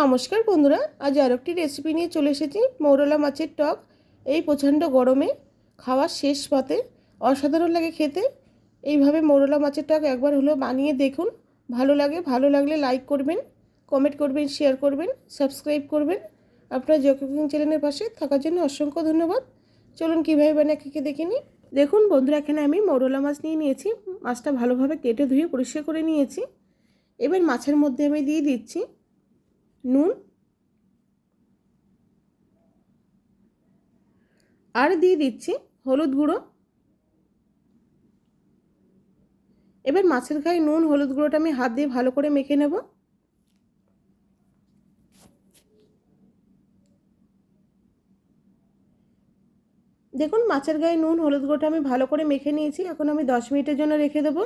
নমস্কার বন্ধুরা, আজ আর একটি রেসিপি নিয়ে চলে এসেছি, মৌরলা মাছের টক। এই প্রচণ্ড গরমে খাওয়ার শেষ পাতে অসাধারণ লাগে খেতে। এইভাবে মৌরলা মাছের টক একবার হলো বানিয়ে দেখুন, ভালো লাগে, ভালো লাগলে লাইক করবেন কমেন্ট করবেন শেয়ার করবেন সাবস্ক্রাইব করবেন। আপনার জয় কুকিং চ্যানেলের পাশে থাকার জন্য অসংখ্য ধন্যবাদ। চলুন কীভাবে বানিয়ে খেকে দেখে নিই। দেখুন বন্ধুরা, এখানে আমি মৌরলা মাছ নিয়ে নিয়েছি। মাছটা ভালোভাবে কেটে ধুয়ে পরিষ্কার করে নিয়েছি। এবার মাছের মধ্যে আমি দিয়ে দিচ্ছি নুন। আর দিয়ে দিচ্ছি হলুদ গুঁড়ো। এবার মাছের গায়ে নুন, হলুদ গুঁড়োটা আমি হাত দিয়ে ভালো করে মেখে নেব। দেখুন, মাছের গায়ে নুন, হলুদ গুঁড়োটা আমি ভালো করে মেখে নিয়েছি। এখন আমি দশ মিনিটের জন্য রেখে দেব।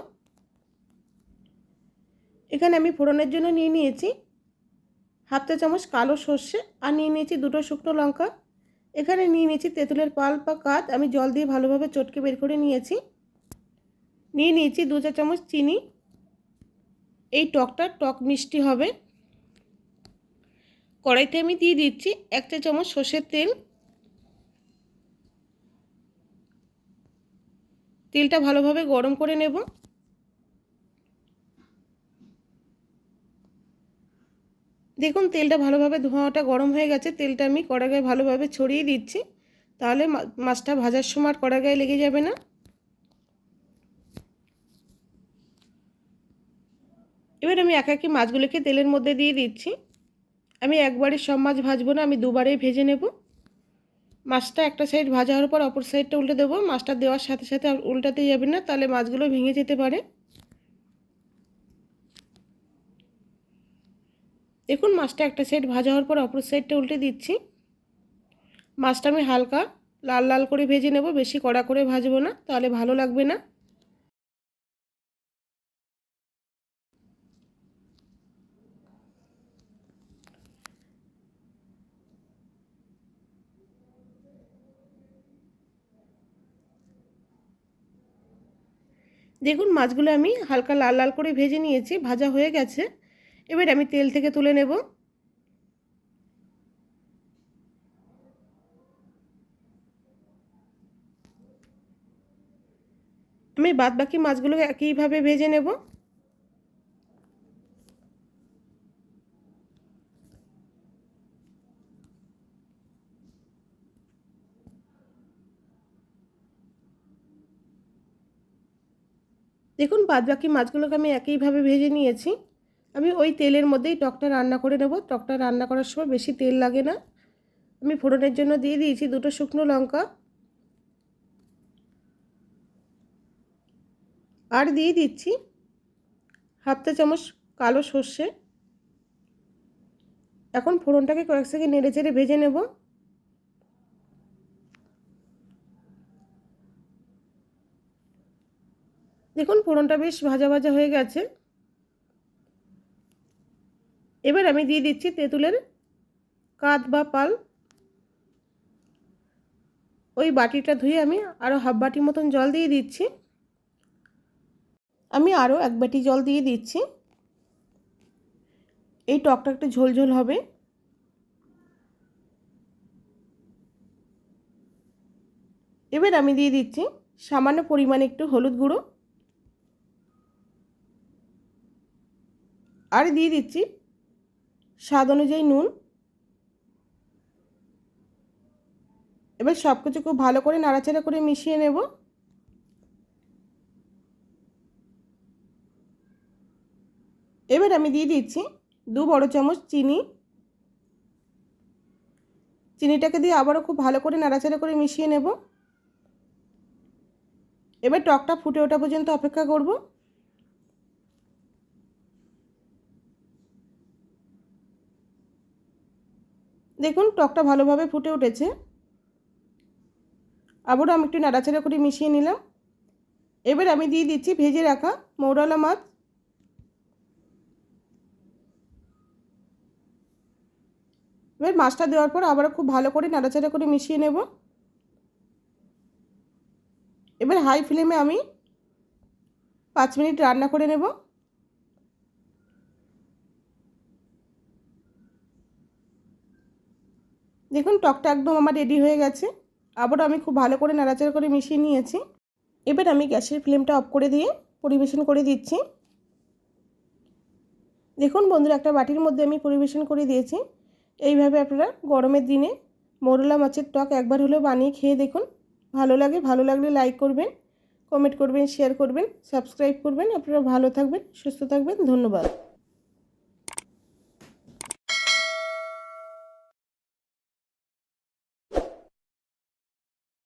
এখানে আমি ফোড়নের জন্য নিয়ে নিয়েছি হাফ চা চামচ কালো সর্ষে আর নিয়ে নিয়েছি দুটো শুকনো লঙ্কা। এখানে নিয়ে নিয়েছি তেঁতুলের পাল বা কাত। আমি জল দিয়ে ভালোভাবে চটকে বের করে নিয়েছি। নিয়ে নিয়েছি দু চা চামচ চিনি। এই টকটা টক মিষ্টি হবে। কড়াইতে আমি দিয়ে দিচ্ছি এক চা চামচ সর্ষের তেল। তেলটা ভালোভাবে গরম করে নেব। দেখুন, তেলটা ভালোভাবে ধোঁয়াটা গরম হয়ে গেছে। তেলটা আমি কড়া গায়ে ভালোভাবে ছড়িয়ে দিচ্ছি। তাহলে মাছটা ভাজার সময় আর কড়া গায়ে লেগে যাবে না। এবার আমি এক একে মাছগুলোকে তেলের মধ্যে দিয়ে দিচ্ছি। আমি একবারে সব মাছ ভাজবো না, আমি দুবারেই ভেজে নেব। মাছটা একটা সাইড ভাজা হওয়ার পর অপর সাইডটা উল্টে দেবো। মাছটা দেওয়ার সাথে সাথে উল্টাতে যাবে না, তাহলে মাছগুলো ভেঙে যেতে পারে। দেখুন, মাছটা একটা সাইড ভাজা হওয়ার পর অপর সাইডটা উল্টে দিচ্ছি। মাছটা আমি হালকা লাল লাল করে ভেজে নেব, বেশি কড়া করে ভাজবো না, তাহলে ভালো লাগবে না। দেখুন, মাছগুলো আমি হালকা লাল লাল করে ভেজে নিয়েছি, ভাজা হয়ে গেছে। এবার আমি তেল থেকে তুলে নেব। আমি বাদ বাকি মাছগুলো একইভাবে ভেজে নেব। দেখুন বাদ বাকি মাছগুলোকে আমি একইভাবে ভেজে নিয়েছি। আমি ওই তেলের মধ্যেই টকটা রান্না করে নেব। টকটা রান্না করার সময় বেশি তেল লাগে না। আমি ফোড়নের জন্য দিয়ে দিয়েছি দুটো শুকনো লঙ্কা। আর দিয়ে দিচ্ছি হাফ চা চামচ কালো সর্ষে। এখন ফোড়নটাকে কয়েক সেকেন্ড নেড়ে চেড়ে ভেজে নেব। দেখুন ফোড়নটা বেশ ভাজা ভাজা হয়ে গেছে। এবার আমি দিয়ে দিচ্ছি তেঁতুলের কাঁধ বা পাল। ওই বাটিটা ধুয়ে আমি আরও হাফ বাটি মতন জল দিয়ে দিচ্ছি। আমি আরও এক বাটি জল দিয়ে দিচ্ছি। এই টকটা একটু ঝোলঝোল হবে। এবার আমি দিয়ে দিচ্ছি সামান্য পরিমাণে একটু হলুদ গুঁড়ো। আর দিয়ে দিচ্ছি স্বাদ অনুযায়ী নুন। এবার সব কিছু খুব ভালো করে নাড়াচাড়া করে মিশিয়ে নেব। এবার আমি দিয়ে দিচ্ছি দু বড় চামচ চিনি। চিনিটাকে দিয়ে আবারও খুব ভালো করে নাড়াচাড়া করে মিশিয়ে নেব। এবার টকটা ফুটে ওঠা পর্যন্ত অপেক্ষা করব। দেখুন, টকটা ভালোভাবে ফুটে উঠেছে। আবারও আমি একটু নাড়াচাড়া করে মিশিয়ে নিলাম। এবার আমি দিয়ে দিচ্ছি ভেজে রাখা মৌরালা মাছ। এবার মাছটা দেওয়ার পর আবারও খুব ভালো করে নাড়াচাড়া করে মিশিয়ে নেব। এবার হাই ফ্লেমে আমি পাঁচ মিনিট রান্না করে নেব। দেখুন, টকটা একদম আমার রেডি হয়ে গেছে। আবারও আমি খুব ভালো করে নাড়াচাড়া করে মিশিয়ে নিয়েছি। এবার আমি গ্যাসের ফ্লেমটা অফ করে দিয়ে পরিবেশন করে দিচ্ছি। দেখুন বন্ধুরা, একটা বাটির মধ্যে আমি পরিবেশন করে দিয়েছি। এইভাবে আপনারা গরমের দিনে মোরলা মাছের টক একবার হলেও বানিয়ে খেয়ে দেখুন। ভালো লাগে, ভালো লাগলে লাইক করবেন কমেন্ট করবেন শেয়ার করবেন সাবস্ক্রাইব করবেন। আপনারা ভালো থাকবেন, সুস্থ থাকবেন, ধন্যবাদ।